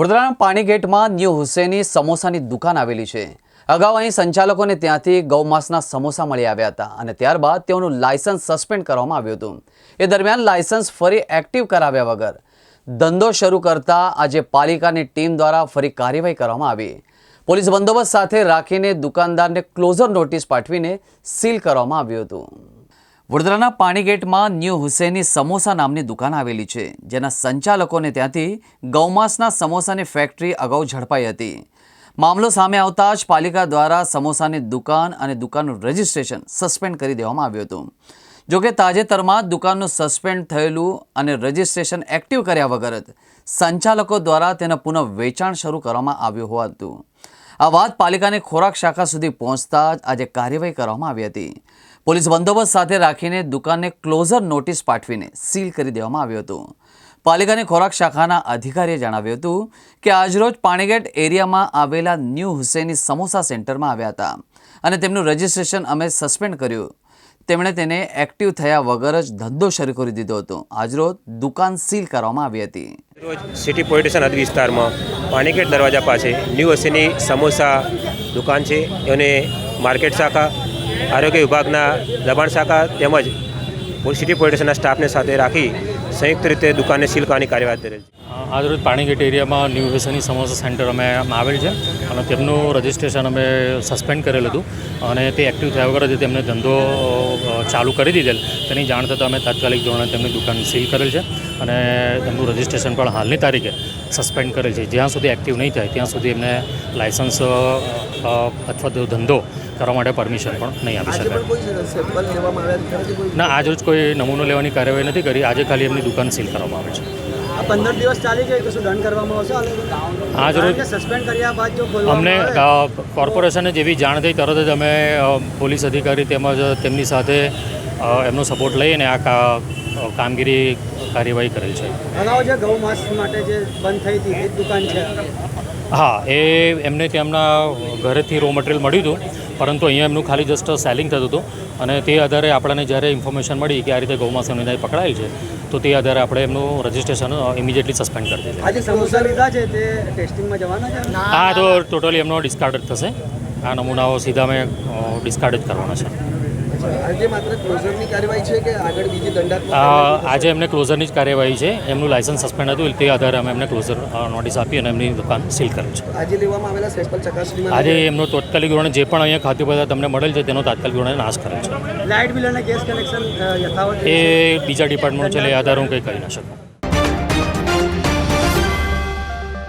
વડોદરાના પાણીગેટમાં ન્યૂ હુસેની સમોસાની દુકાન આવેલી છે. અગાઉ અહીં સંચાલકોને ત્યાંથી ગૌમાંસના સમોસા મળી આવ્યા હતા અને ત્યારબાદ તેઓનું લાયસન્સ સસ્પેન્ડ કરવામાં આવ્યું હતું. એ દરમિયાન લાયસન્સ ફરી એક્ટિવ કરાવ્યા વગર ધંધો શરૂ કરતા આજે પાલિકાની ટીમ દ્વારા ફરી કાર્યવાહી કરવામાં આવી. પોલીસ બંદોબસ્ત સાથે રાખીને દુકાનદારને ક્લોઝર નોટિસ પાઠવીને સીલ કરવામાં આવ્યું હતું. વડોદરાના પાણીગેટમાં ન્યૂ હુસેની સમોસા નામની દુકાન આવેલી છે, જેના સંચાલકોને ત્યાંથી ગૌમાંસના સમોસાની ફેક્ટરી અગાઉ ઝડપાઈ હતી. મામલો સામે આવતા જ પાલિકા દ્વારા સમોસાની દુકાન અને દુકાનનું રજિસ્ટ્રેશન સસ્પેન્ડ કરી દેવામાં આવ્યું હતું. જોકે તાજેતરમાં દુકાનનું સસ્પેન્ડ થયેલું અને રજિસ્ટ્રેશન એક્ટિવ કર્યા વગર જ સંચાલકો દ્વારા તેના પુનઃ વેચાણ શરૂ કરવામાં આવ્યું હોવાતું. આ વાત પાલિકાની ખોરાક શાખા સુધી પહોંચતા જ આજે કાર્યવાહી કરવામાં આવી હતી. પોલીસ બંદોબસ્ત સાથે રાખીને દુકાનને ક્લોઝર નોટિસ પાઠવીને સીલ કરી દેવામાં આવ્યું હતું. પાલિકાની ખોરાક શાખાના અધિકારીએ જણાવ્યું હતું કે આજરોજ પાણીગેટ એરિયામાં આવેલા ન્યૂ હુસેની સમોસા સેન્ટરમાં આવ્યા હતા અને તેમનું રજિસ્ટ્રેશન અમે સસ્પેન્ડ કર્યું. તેમણે તેને એક્ટિવ થયા વગર જ ધંધો શરૂ કરી દીધો હતો. આજરોજ દુકાન સીલ કરવામાં આવી હતી. રોજ સિટી પોલીસ સ્ટેશન હદ વિસ્તારમાં પાણીગેટ દરવાજા પાસે ન્યૂ હસીની સમોસા દુકાન છે અને માર્કેટ શાખા આરોગ્ય વિભાગના દબાણ શાખા તેમજ સિટી પોલીસના સ્ટાફને સાથે રાખી સંયુક્ત રીતે દુકાનને સીલ કરવાની કાર્યવાહી કરેલ છે. આજરોજ પાણીગેટ એરિયામાં ન્યૂ વેસની સેન્ટર અમે આવેલ છે અને તેમનું રજિસ્ટ્રેશન અમે સસ્પેન્ડ કરેલ હતું અને તે એક્ટિવ થયા વગર જ તેમને ધંધો ચાલુ કરી દીધેલ. તેની જાણ થતાં અમે તાત્કાલિક ધોરણે તેમની દુકાન સીલ કરેલ છે અને તેમનું રજિસ્ટ્રેશન પણ હાલની તારીખે સસ્પેન્ડ કરેલ છે. જ્યાં સુધી એક્ટિવ નહીં થાય, ત્યાં સુધી એમને લાયસન્સ અથવા તો ધંધો કરવા માટે પરમિશન પણ નહીં આપી શકાય. ના આજ કે કોઈ નમૂનો લેવાની કાર્યવાહી નથી કરી. આજે ખાલી એમની દુકાન સીલ કરવામાં આવે છે. પંદર દિવસ ચાલી જાય તો દંડ કરવામાં આવશે? આજ રોજ- સસ્પેન્ડ કર્યા બાદ જો અમને કોર્પોરેશને જેવી જાણ થઈ તરત જ અમે પોલીસ અધિકારી તેમજ તેમની સાથે એમનો સપોર્ટ લઈને આ કામગીરી કાર્યવાહી કરેલ છે. અગાઉ જે ગૌ માંસ માટે જે બંધ થઈ હતી એ દુકાન છે? હા એ એમને તેમના ઘરેથી રો મટીરિયલ મળ્યું હતું પરંતુ અહીંયા એમનું ખાલી જસ્ટ સેલિંગ થતું હતું અને તે આધારે આપણને જ્યારે ઇન્ફોર્મેશન મળી કે આ રીતે ગૌમાસની અંદર પકડાયેલ છે તો તે આધારે આપણે એમનું રજિસ્ટ્રેશન ઇમિડિયેટલી સસ્પેન્ડ કરી દીધું. આજે સમોસા લીધા છે તે ટેસ્ટિંગમાં જવાના છે? આ તો ટોટલી એમનો ડિસ્કાર્ડ જ થશે. આ નમૂનાઓ સીધા મેં ડિસ્કાર્ડ જ કરવાના છે. આજે એમને ક્લોઝરની જ કાર્યવાહી છે. એમનું લાયસન્સ સસ્પેન્ડ હતું તે આધારે અમે એમને ક્લોઝર નોટિસ આપી અને એમની દુકાન સીલ કરી છે. આજે લેવામાં આવેલા સેમ્પલ ચકાસણીમાં આજે એમનો તાત્કાલિક ધોરણે જે પણ અહીંયા ખાદ્ય પદાર્થ તમને મળેલ છે તેનો તાત્કાલિક ધોરણે નાશ કરે છે. લાઇટ બિલ અને ગેસ કનેક્શન એ બીજા ડિપાર્ટમેન્ટ છે એ આધારે હું કંઈ કહી ના શકું.